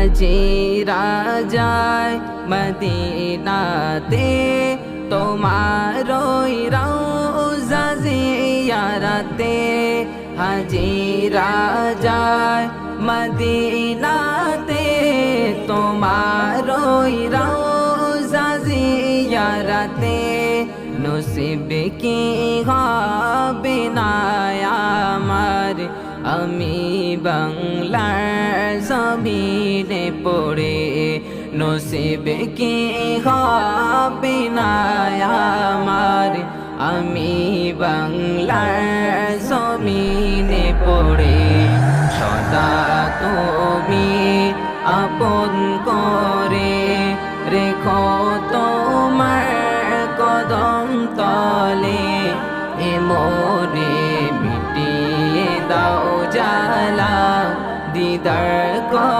হাজিরা যায় মদিনাতে তোমার ওই রওজা জিয়ারতে হাজিরা যায় মদিনাতে তোমার ওই রওজা জিয়ারতে নসিব কি হবে না আমার আমি বাংলার জমিনে পড়ে, নসিব কি হবে না আমার? আমি বাংলার জমিনে পড়ে, সদা তুমি আপন করে রেখো তোমার কদম তলে। এ মোরে মিটিয়ে দাও 的得儿过